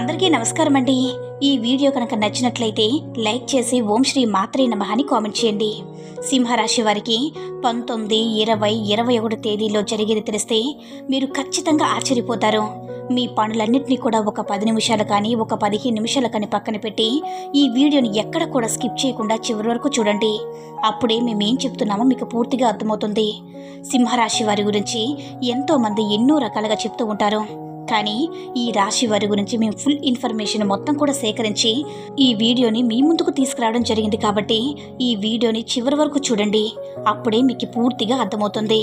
అందరికీ నమస్కారం అండి. ఈ వీడియో కనుక నచ్చినట్లయితే లైక్ చేసి ఓం శ్రీ మాత్రే నమ అని కామెంట్ చేయండి. సింహరాశి వారికి పంతొమ్మిది ఇరవై ఇరవై ఒకటి తేదీలో జరిగేది తెలిస్తే మీరు ఖచ్చితంగా ఆశ్చర్యపోతారు. మీ పనులన్నింటినీ కూడా ఒక పది నిమిషాలు కానీ ఒక పదిహేను నిమిషాలు కానీ పక్కన పెట్టి ఈ వీడియోని ఎక్కడ కూడా స్కిప్ చేయకుండా చివరి వరకు చూడండి. అప్పుడే మేము ఏం చెప్తున్నామో మీకు పూర్తిగా అర్థమవుతుంది. సింహరాశి వారి గురించి ఎంతోమంది ఎన్నో రకాలుగా చెప్తూ ఉంటారు. కానీ ఈ రాశి వారి గురించి మేము ఫుల్ ఇన్ఫర్మేషన్ మొత్తం కూడా సేకరించి ఈ వీడియోని మీ ముందుకు తీసుకురావడం జరిగింది కాబట్టి ఈ వీడియోని చివరి వరకు చూడండి. అప్పుడే మీకు పూర్తిగా అర్థమవుతుంది.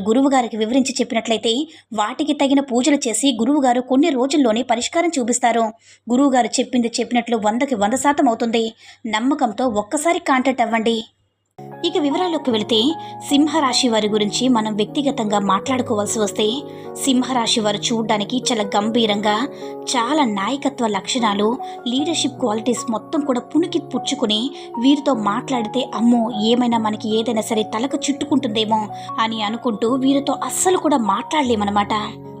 గురువుగారికి వివరించి చెప్పినట్లయితే వాటికి తగిన పూజలు చేసి గురువుగారు కొన్ని రోజుల్లోనే పరిష్కారం చూపిస్తారు. గురువుగారు చెప్పింది చెప్పినట్లు వందకి వంద శాతం అవుతుంది. నమ్మకంతో ఒక్కసారి కాంటాక్ట్ అవ్వండి. ఇక వివరాల్లోకి వెళితే సింహరాశి వారి గురించి మనం వ్యక్తిగతంగా మాట్లాడుకోవాల్సి వస్తే సింహరాశి వారు చూడడానికి చాలా గంభీరంగా చాలా నాయకత్వ లక్షణాలు లీడర్షిప్ క్వాలిటీస్ మొత్తం కూడా పుణికి పుచ్చుకుని వీరితో మాట్లాడితే అమ్మో ఏమైనా మనకి ఏదైనా సరే తలకు చుట్టుకుంటుందేమో అని అనుకుంటూ వీరితో అస్సలు కూడా మాట్లాడలేమన్నమాట.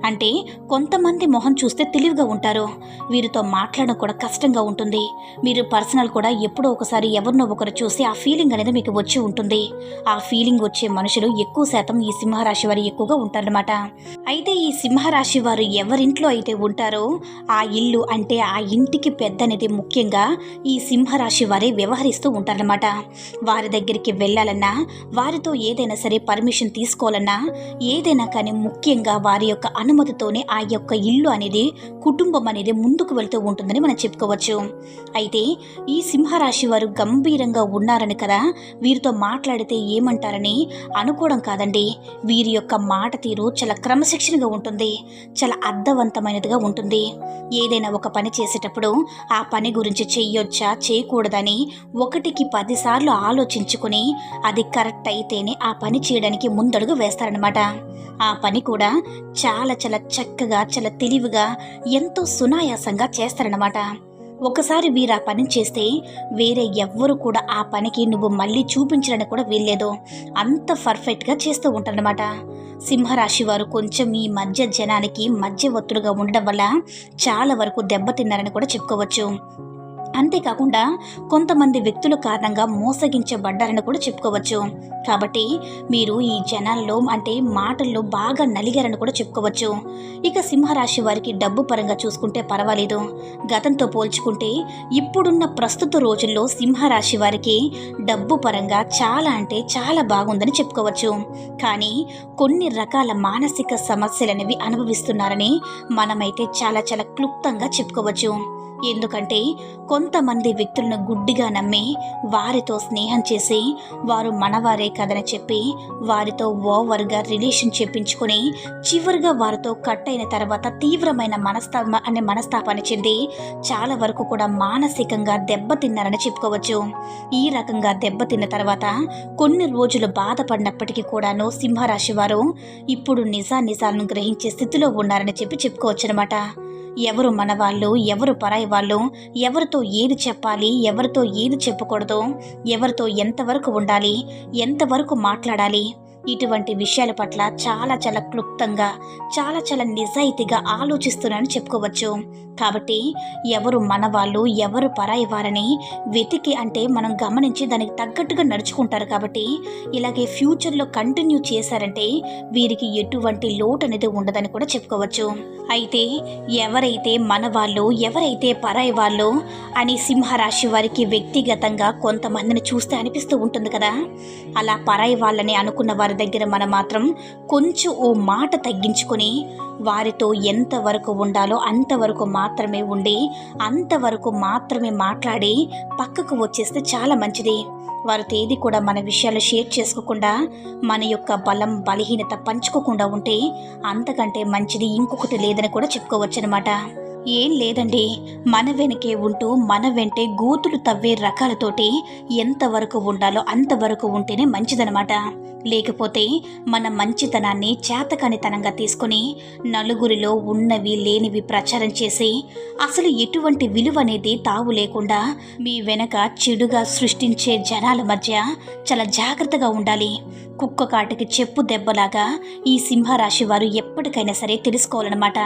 అంటే కొంతమంది మొహం చూస్తే తెలివిగా ఉంటారు. వీరితో మాట్లాడడం కూడా కష్టంగా ఉంటుంది. మీరు పర్సనల్ కూడా ఎప్పుడో ఒకసారి ఎవరినో ఒకరు చూసి ఆ ఫీలింగ్ అనేది మీకు వచ్చి ఉంటుంది. ఆ ఫీలింగ్ వచ్చే మనుషులు ఎక్కువ శాతం ఈ సింహరాశి వారు ఎక్కువగా ఉంటారనమాట అయితే ఈ సింహరాశి వారు ఎవరింట్లో అయితే ఉంటారో ఆ ఇల్లు అంటే ఆ ఇంటికి పెద్ద అనేది ముఖ్యంగా ఈ సింహరాశి వారే వ్యవహరిస్తూ ఉంటారనమాట వారి దగ్గరికి వెళ్ళాలన్నా వారితో ఏదైనా సరే పర్మిషన్ తీసుకోవాలన్నా ఏదైనా కానీ ముఖ్యంగా వారి యొక్క అనుమతితోనే ఆ యొక్క ఇల్లు అనేది కుటుంబం అనేది ముందుకు వెళ్తూ ఉంటుందని మనం చెప్పుకోవచ్చు. అయితే ఈ సింహరాశి వారు గంభీరంగా ఉన్నారని కదా వీరితో మాట్లాడితే ఏమంటారని అనుకోవడం కాదండి. వీరి యొక్క మాట తీరు చాలా క్రమశిక్షణగా ఉంటుంది చాలా అర్థవంతమైనదిగా ఉంటుంది. ఏదైనా ఒక పని చేసేటప్పుడు ఆ పని గురించి చెయ్యొచ్చా చేయకూడదని ఒకటికి పదిసార్లు ఆలోచించుకుని అది కరెక్ట్ అయితేనే ఆ పని చేయడానికి ముందడుగు వేస్తారనమాట ఆ పని కూడా చాలా చాలా చక్కగా చాలా తెలివిగా ఎంతో సునాయాసంగా చేస్తారనమాట ఒకసారి వీరు ఆ పని చేస్తే వేరే ఎవ్వరు కూడా ఆ పనికి నువ్వు మళ్ళీ చూపించడానికి కూడా వీల్లేదు. అంత పర్ఫెక్ట్గా చేస్తూ ఉంటారనమాట సింహరాశి వారు కొంచెం ఈ మధ్య జనానికి మధ్యవర్తులుగా ఉండడం వల్ల చాలా వరకు దెబ్బతిన్నారని కూడా చెప్పుకోవచ్చు. అంతేకాకుండా కొంతమంది వ్యక్తుల కారణంగా మోసగించబడ్డారని కూడా చెప్పుకోవచ్చు. కాబట్టి మీరు ఈ జనాల్లో అంటే మాటల్లో బాగా నలిగారని కూడా చెప్పుకోవచ్చు. ఇక సింహరాశి వారికి డబ్బు పరంగా చూసుకుంటే పర్వాలేదు. గతంతో పోల్చుకుంటే ఇప్పుడున్న ప్రస్తుత రోజుల్లో సింహరాశి వారికి డబ్బు పరంగా చాలా అంటే చాలా బాగుందని చెప్పుకోవచ్చు. కానీ కొన్ని రకాల మానసిక సమస్యలనేవి అనుభవిస్తున్నారని మనమైతే చాలా చాలా క్లుప్తంగా చెప్పుకోవచ్చు. ఎందుకంటే కొంతమంది వ్యక్తులను గుడ్డిగా నమ్మి వారితో స్నేహం చేసి వారు మనవారే కదని చెప్పి వారితో ఓవర్గా రిలేషన్ చెప్పించుకొని చివరిగా వారితో కట్ అయిన తర్వాత తీవ్రమైన మనస్తాప అనే మనస్తాపాన్ని చెంది చాలా వరకు కూడా మానసికంగా దెబ్బతిన్నారని చెప్పుకోవచ్చు. ఈ రకంగా దెబ్బతిన్న తర్వాత కొన్ని రోజులు బాధపడినప్పటికీ కూడాను సింహరాశి వారు ఇప్పుడు నిజా నిజాలను గ్రహించే స్థితిలో ఉన్నారని చెప్పి చెప్పుకోవచ్చు అనమాట ఎవరు మనవాళ్ళు ఎవరు పరాయి వాళ్ళు ఎవరితో ఏది చెప్పాలి ఎవరితో ఏది చెప్పకూడదు ఎవరితో ఎంతవరకు ఉండాలి ఎంతవరకు మాట్లాడాలి ఇటువంటి విషయాల పట్ల చాలా చాలా క్లుప్తంగా చాలా చాలా నిజాయితీగా ఆలోచిస్తున్నారని చెప్పుకోవచ్చు. కాబట్టి ఎవరు మన వాళ్ళు ఎవరు పరాయి వారని వెతికి అంటే మనం గమనించి దానికి తగ్గట్టుగా నడుచుకుంటారు. కాబట్టి ఇలాగే ఫ్యూచర్లో కంటిన్యూ చేశారంటే వీరికి ఎటువంటి లోటు అనేది ఉండదని కూడా చెప్పుకోవచ్చు. అయితే ఎవరైతే మన వాళ్ళు ఎవరైతే పరాయి వాళ్ళు అని సింహరాశి వారికి వ్యక్తిగతంగా కొంతమందిని చూస్తే అనిపిస్తూ ఉంటుంది కదా. అలా పరాయి వాళ్ళని అనుకున్న వారు వారి దగ్గర మనం మాత్రం కొంచెం ఓ మాట తగ్గించుకొని వారితో ఎంతవరకు ఉండాలో అంతవరకు మాత్రమే ఉండి అంతవరకు మాత్రమే మాట్లాడి పక్కకు వచ్చేస్తే చాలా మంచిది. వారు తేదీ కూడా మన విషయాలు షేర్ చేసుకోకుండా మన యొక్క బలం బలహీనత పంచుకోకుండా ఉంటే అంతకంటే మంచిది ఇంకొకటి లేదని కూడా చెప్పుకోవచ్చు అనమాట ఏం లేదండి. మన వెనకే ఉంటూ మన వెంటే గూతులు తవ్వే రకాలతోటి ఎంతవరకు ఉండాలో అంతవరకు ఉంటేనే మంచిదనమాట లేకపోతే మన మంచితనాన్ని చేతకానితనంగా తీసుకొని నలుగురిలో ఉన్నవి లేనివి ప్రచారం చేసి అసలు ఎటువంటి విలువ అనేది తావు లేకుండా మీ వెనక చెడుగా సృష్టించే జనాల మధ్య చాలా జాగ్రత్తగా ఉండాలి. కుక్క కాటికి చెప్పు దెబ్బలాగా ఈ సింహరాశి వారు ఎప్పటికైనా సరే తెలుసుకోవాలన్నమాట.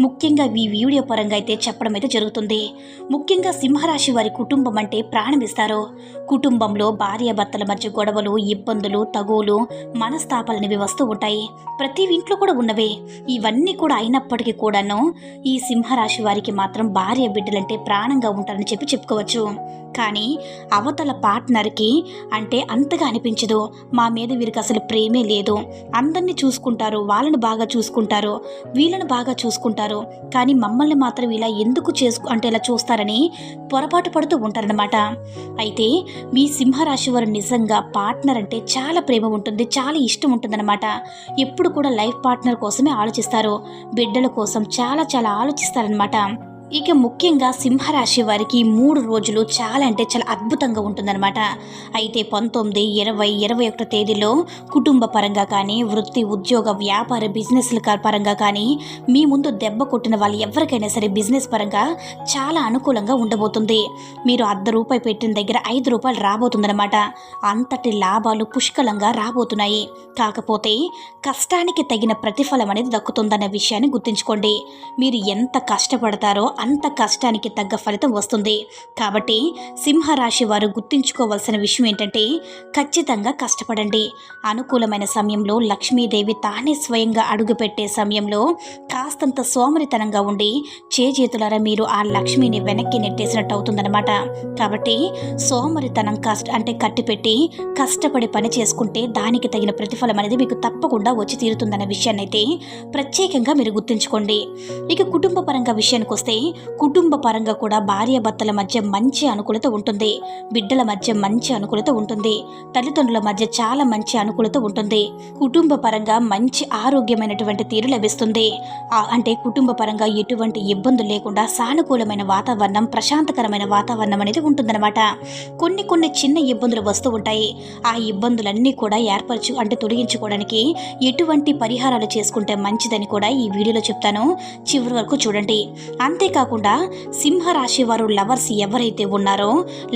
ముఖ్యంగా ఈ వీడియో పరంగా అయితే చెప్పడం అయితే జరుగుతుంది. ముఖ్యంగా సింహరాశి వారి కుటుంబం అంటే ప్రాణం ఇస్తారు. కుటుంబంలో భార్యాభర్తల మధ్య గొడవలు ఇబ్బందులు తగువులు మనస్తాపాలనేవి వస్తూ ఉంటాయి. ప్రతి ఇంట్లో కూడా ఉన్నవే. ఇవన్నీ కూడా అయినప్పటికీ కూడాను ఈ సింహరాశి వారికి మాత్రం భార్య బిడ్డలంటే ప్రాణంగా ఉంటారని చెప్పి చెప్పుకోవచ్చు. కానీ అవతల పార్ట్నర్కి అంటే అంతగా అనిపించదు. మా మీద వీరికి అసలు ప్రేమే లేదు. అందరినీ చూసుకుంటారు వాళ్ళని బాగా చూసుకుంటారు వీళ్ళని బాగా చూసుకుంటారు. కానీ మమ్మల్ని మాత్రం ఇలా ఎందుకు చేసుకు అంటే ఇలా చూస్తారని పొరపాటు పడుతూ ఉంటారనమాట అయితే మీ సింహరాశి వారు నిజంగా పార్ట్నర్ అంటే చాలా ప్రేమ ఉంటుంది చాలా ఇష్టం ఉంటుందన్నమాట. ఎప్పుడు కూడా లైఫ్ పార్ట్నర్ కోసమే ఆలోచిస్తారు. బిడ్డల కోసం చాలా చాలా ఆలోచిస్తారనమాట ఇక ముఖ్యంగా సింహరాశి వారికి మూడు రోజులు చాలా అంటే చాలా అద్భుతంగా ఉంటుందన్నమాట. అయితే పంతొమ్మిది ఇరవై ఇరవై ఒకటో తేదీలో కుటుంబ పరంగా కానీ వృత్తి ఉద్యోగ వ్యాపార బిజినెస్ల పరంగా కానీ మీ ముందు దెబ్బ కొట్టిన వాళ్ళు ఎవరికైనా సరే బిజినెస్ పరంగా చాలా అనుకూలంగా ఉండబోతుంది. మీరు అర్ధ రూపాయి పెట్టిన దగ్గర ఐదు రూపాయలు రాబోతుందన్నమాట. అంతటి లాభాలు పుష్కలంగా రాబోతున్నాయి. కాకపోతే కష్టానికి తగిన ప్రతిఫలం అనేది దక్కుతుందన్న విషయాన్ని గుర్తుంచుకోండి. మీరు ఎంత కష్టపడతారో అంత కష్టానికి తగ్గ ఫలితం వస్తుంది. కాబట్టి సింహరాశి వారు గుర్తుంచుకోవాల్సిన విషయం ఏంటంటే ఖచ్చితంగా కష్టపడండి. అనుకూలమైన సమయంలో లక్ష్మీదేవి తానే స్వయంగా అడుగుపెట్టే సమయంలో కాస్తంత సోమరితనంగా ఉండి చేజేతులారా మీరు ఆ లక్ష్మిని వెనక్కి నెట్టేసినట్టు అవుతుందన్నమాట. కాబట్టి సోమరితనం కష్ట అంటే కట్టిపెట్టి కష్టపడి పని చేసుకుంటే దానికి తగిన ప్రతిఫలం అనేది మీకు తప్పకుండా వచ్చి తీరుతుందన్న విషయాన్ని అయితే ప్రత్యేకంగా మీరు గుర్తుంచుకోండి. ఇక కుటుంబ పరంగా విషయానికి వస్తే కుటుంబ పరంగా కూడా భార్యాభర్తల మధ్య మంచి అనుకూలత ఉంటుంది. బిడ్డల మధ్య మంచి అనుకూలత ఉంటుంది. తల్లిదండ్రుల మధ్య చాలా మంచి అనుకూలత ఉంటుంది. కుటుంబ పరంగా మంచి ఆరోగ్యమైనటువంటి తీరు లభిస్తుంది. అంటే కుటుంబ పరంగా ఎటువంటి ఇబ్బందులు లేకుండా సానుకూలమైన వాతావరణం ప్రశాంతకరమైన వాతావరణం అనేది ఉంటుందన్నమాట. కొన్ని కొన్ని చిన్న ఇబ్బందులు వస్తూ ఉంటాయి. ఆ ఇబ్బందులన్నీ కూడా ఏర్పరచు అంటే తొలగించుకోవడానికి ఎటువంటి పరిహారాలు చేసుకుంటే మంచిదని కూడా ఈ వీడియోలో చెప్తాను. చివరి వరకు చూడండి. అంతేకాకుండా సింహరాశి వారు లవర్స్ ఎవరైతే ఉన్నారో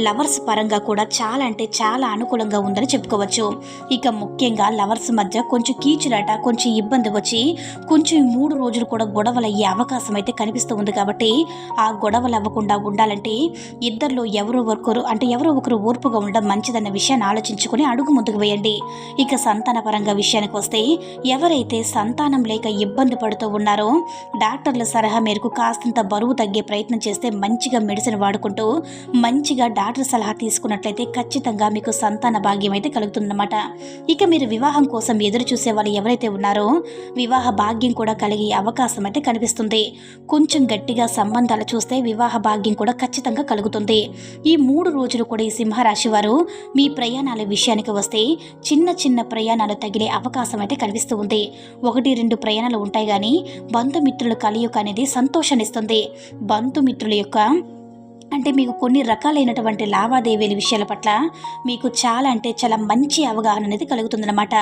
లవర్స్ పరంగా కూడా చాలా అంటే చాలా అనుకూలంగా ఉందని చెప్పుకోవచ్చు. ఇక ముఖ్యంగా లవర్స్ మధ్య కొంచెం కీచులాట కొంచెం ఇబ్బంది వచ్చి కొంచెం మూడు రోజులు కూడా గొడవలు అయ్యే అవకాశం అయితే కనిపిస్తూ ఉంది కాబట్టి ఆ గొడవలు అవ్వకుండా ఉండాలంటే ఇద్దరిలో ఎవరో ఒకరు అంటే ఎవరో ఒకరు ఓర్పుగా ఉండడం మంచిదన్న విషయాన్ని ఆలోచించుకొని అడుగు ముందుకు వేయండి. ఇక సంతాన పరంగా విషయానికి వస్తే ఎవరైతే సంతానం లేక ఇబ్బంది పడుతూ ఉన్నారో డాక్టర్ల సలహా మేరకు కాస్తంత బరువు తగ్గే ప్రయత్నం చేస్తే మంచిగా మెడిసిన్ వాడుకుంటూ మంచిగా డాక్టర్ సలహా తీసుకున్నట్లయితే ఖచ్చితంగా మీకు సంతాన భాగ్యం అయితే కలుగుతుందన్నమాట. ఇక మీరు వివాహం కోసం ఎదురు చూసే వాళ్ళు ఎవరైతే ఉన్నారో వివాహ భాగ్యం కూడా కలిగే అవకాశం అయితే కనిపిస్తుంది. కొంచెం గట్టిగా సంబంధాలు చూస్తే వివాహ భాగ్యం కూడా ఖచ్చితంగా కలుగుతుంది. ఈ మూడు రోజులు కూడా ఈ సింహరాశి వారు మీ ప్రయాణాల విషయానికి వస్తే చిన్న చిన్న ప్రయాణాలు తగిలే అవకాశం అయితే కనిపిస్తూ ఉంది. ఒకటి రెండు ప్రయాణాలు ఉంటాయి కానీ బంధుమిత్రుల కలియుక అనేది సంతోషాన్నిస్తుంది బంధుమిత్రుల యొక్క అంటే మీకు కొన్ని రకాలైనటువంటి లావాదేవీల విషయాల పట్ల మీకు చాలా అంటే చాలా మంచి అవగాహన అనేది కలుగుతుందన్నమాట.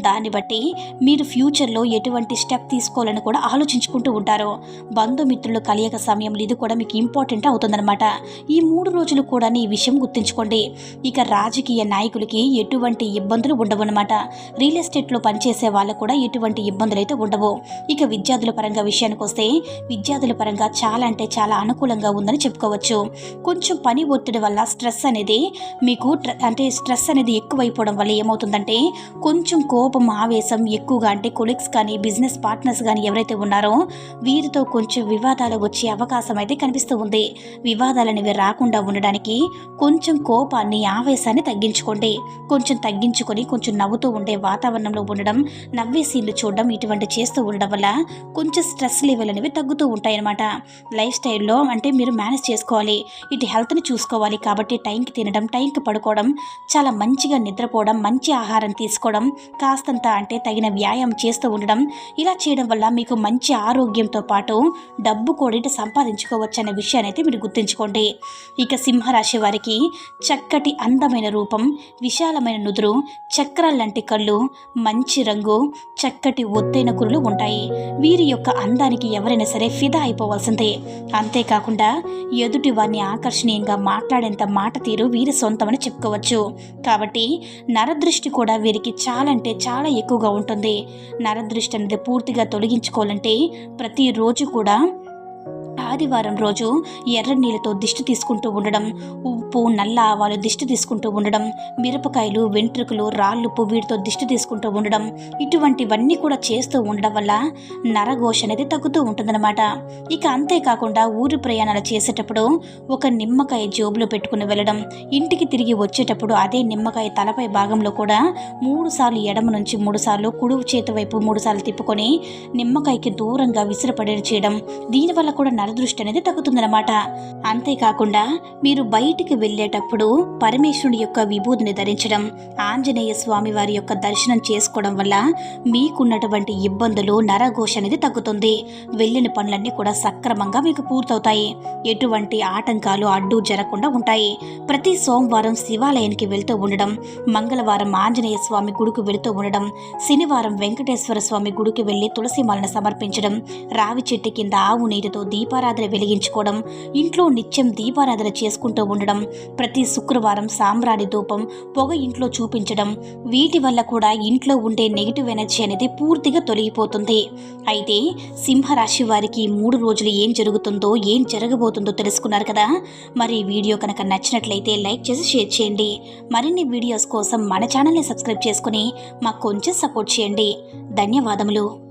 దాన్ని బట్టి మీరు ఫ్యూచర్లో ఎటువంటి స్టెప్ తీసుకోవాలని కూడా ఆలోచించుకుంటూ ఉంటారు. బంధుమిత్రులు కలియక సమయంలో ఇది కూడా మీకు ఇంపార్టెంట్ అవుతుందన్నమాట. ఈ మూడు రోజులు కూడా ఈ విషయం గుర్తుంచుకోండి. ఇక రాజకీయ నాయకులకి ఎటువంటి ఇబ్బందులు ఉండవన్నమాట. రియల్ ఎస్టేట్లో పనిచేసే వాళ్ళకు కూడా ఎటువంటి ఇబ్బందులు అయితే ఉండవు. ఇక విద్యార్థుల పరంగా విషయానికి వస్తే విద్యార్థుల పరంగా చాలా అంటే చాలా అనుకూలంగా ఉందని చెప్పుకోవచ్చు. కొంచెం పని ఒత్తిడి వల్ల స్ట్రెస్ అనేది మీకు అంటే స్ట్రెస్ అనేది ఎక్కువైపోవడం వల్ల ఏమవుతుందంటే కొంచెం కోపం ఆవేశం ఎక్కువగా అంటే కొలీగ్స్ కానీ బిజినెస్ పార్ట్నర్స్ కానీ ఎవరైతే ఉన్నారో వీరితో కొంచెం వివాదాలు వచ్చే అవకాశం అయితే కనిపిస్తూ ఉంది. వివాదాలు అనేవి రాకుండా ఉండడానికి కొంచెం కోపాన్ని ఆవేశాన్ని తగ్గించుకోండి. కొంచెం తగ్గించుకొని కొంచెం నవ్వుతూ ఉండే వాతావరణంలో ఉండడం నవ్వే సీన్లు చూడడం ఇటువంటి చేస్తూ ఉండడం వల్ల కొంచెం స్ట్రెస్ లెవెల్ అనేవి తగ్గుతూ ఉంటాయి అన్నమాట లైఫ్ స్టైల్లో అంటే మీరు మేనేజ్ చేసుకోవాలి. ఇటు హెల్త్ని చూసుకోవాలి కాబట్టి టైంకి తినడం టైంకి పడుకోవడం చాలా మంచిగా నిద్రపోవడం మంచి ఆహారం తీసుకోవడం కాస్తంత అంటే తగిన వ్యాయామం చేస్తూ ఉండడం ఇలా చేయడం వల్ల మీకు మంచి ఆరోగ్యంతో పాటు డబ్బు కూడా ఇటు సంపాదించుకోవచ్చు అనే విషయాన్ని అయితే మీరు గుర్తుంచుకోండి. ఇక సింహరాశి వారికి చక్కటి అందమైన రూపం విశాలమైన నుదురు చక్రాలంటి కళ్ళు మంచి రంగు చక్కటి ఒత్తైన కురులు ఉంటాయి. వీరి యొక్క అందానికి ఎవరైనా సరే ఫిదా అయిపోవాల్సిందే. అంతేకాకుండా ఎదుటి వారిని ఆకర్షణీయంగా మాట్లాడేంత మాట తీరు వీరి సొంతమని చెప్పుకోవచ్చు. కాబట్టి నరదృష్టి కూడా వీరికి చాలా అంటే చాలా ఎక్కువగా ఉంటుంది. నరదృష్టి అనేది పూర్తిగా తొలగించుకోవాలంటే ప్రతిరోజు కూడా ఆదివారం రోజు ఎర్ర నీళ్ళతో దిష్టి తీసుకుంటూ ఉండడం ఉప్పు నల్ల ఆవాలు దిష్టి తీసుకుంటూ ఉండడం మిరపకాయలు వెంట్రుకలు రాళ్ళు వీటితో దిష్టి తీసుకుంటూ ఉండడం ఇటువంటివన్నీ కూడా చేస్తూ ఉండడం వల్ల నరఘోష అనేది తగ్గుతూ ఉంటుందన్నమాట. ఇక అంతేకాకుండా ఊరి ప్రయాణాలు చేసేటప్పుడు ఒక నిమ్మకాయ జోబులో పెట్టుకుని వెళ్ళడం ఇంటికి తిరిగి వచ్చేటప్పుడు అదే నిమ్మకాయ తలపై భాగంలో కూడా మూడు సార్లు ఎడమ నుంచి మూడు సార్లు కుడువు చేతి వైపు మూడు సార్లు తిప్పుకొని నిమ్మకాయకి దూరంగా విసిరపడేది చేయడం దీనివల్ల కూడా దృష్టి అనేది తగ్గుతుందన్నమాట. అంతేకాకుండా మీరు బయటికి వెళ్ళేటప్పుడు పరమేశ్వరుని యొక్క విభూతిని ధరించడం ఆంజనేయ స్వామి వారి యొక్క దర్శనం చేసుకోవడం వల్ల మీకున్నటువంటి ఇబ్బందులు నరఘోష అనేది తగ్గుతుంది. వెళ్ళిన పనులన్నీ కూడా సక్రమంగా మీకు పూర్తవుతాయి. ఎటువంటి ఆటంకాలు అడ్డు జరగకుండా ఉంటాయి. ప్రతి సోమవారం శివాలయానికి వెళ్తూ ఉండడం మంగళవారం ఆంజనేయ స్వామి గుడికి వెళుతూ ఉండడం శనివారం వెంకటేశ్వర స్వామి గుడికి వెళ్ళి తులసిమాలను సమర్పించడం రావి చెట్టు కింద ఆవు నీటితో దీపారాధన వెలిగించుకోవడం ఇంట్లో నిత్యం దీపారాధన చేసుకుంటూ ఉండడం ప్రతి శుక్రవారం సాంబ్రాణి ధూపం పొగ ఇంట్లో చూపించడం వీటి వల్ల కూడా ఇంట్లో ఉండే నెగిటివ్ ఎనర్జీ అనేది పూర్తిగా తొలగిపోతుంది. అయితే సింహరాశి వారికి మూడు రోజులు ఏం జరుగుతుందో ఏం జరగబోతుందో తెలుసుకున్నారు కదా? మరి వీడియో కనుక నచ్చినట్లయితే లైక్ చేసి షేర్ చేయండి. మరిన్ని వీడియోస్ కోసం మన ఛానల్ని సబ్స్క్రైబ్ చేసుకుని మాకు కొంచెం సపోర్ట్ చేయండి. ధన్యవాదములు.